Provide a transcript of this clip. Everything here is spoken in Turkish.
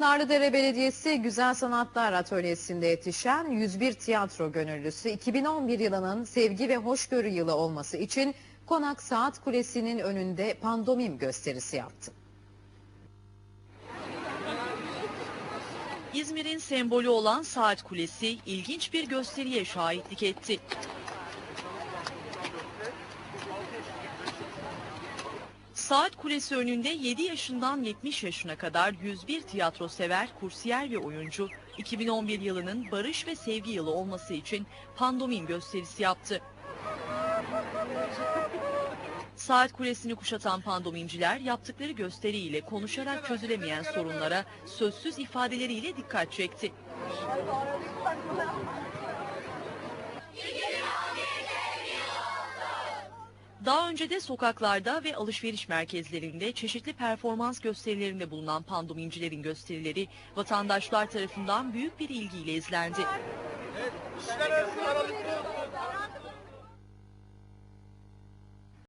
Narlıdere Belediyesi Güzel Sanatlar Atölyesi'nde yetişen 101 tiyatro gönüllüsü 2011 yılının sevgi ve hoşgörü yılı olması için Konak Saat Kulesi'nin önünde pandomim gösterisi yaptı. İzmir'in sembolü olan Saat Kulesi ilginç bir gösteriye şahitlik etti. Saat Kulesi önünde 7 yaşından 70 yaşına kadar 101 tiyatro sever, kursiyer ve oyuncu 2011 yılının barış ve sevgi yılı olması için pandomim gösterisi yaptı. Saat Kulesi'ni kuşatan pandomimciler yaptıkları gösteriyle konuşarak çözülemeyen sorunlara sözsüz ifadeleriyle dikkat çekti. Daha önce de sokaklarda ve alışveriş merkezlerinde çeşitli performans gösterilerinde bulunan pandomimcilerin gösterileri vatandaşlar tarafından büyük bir ilgiyle izlendi.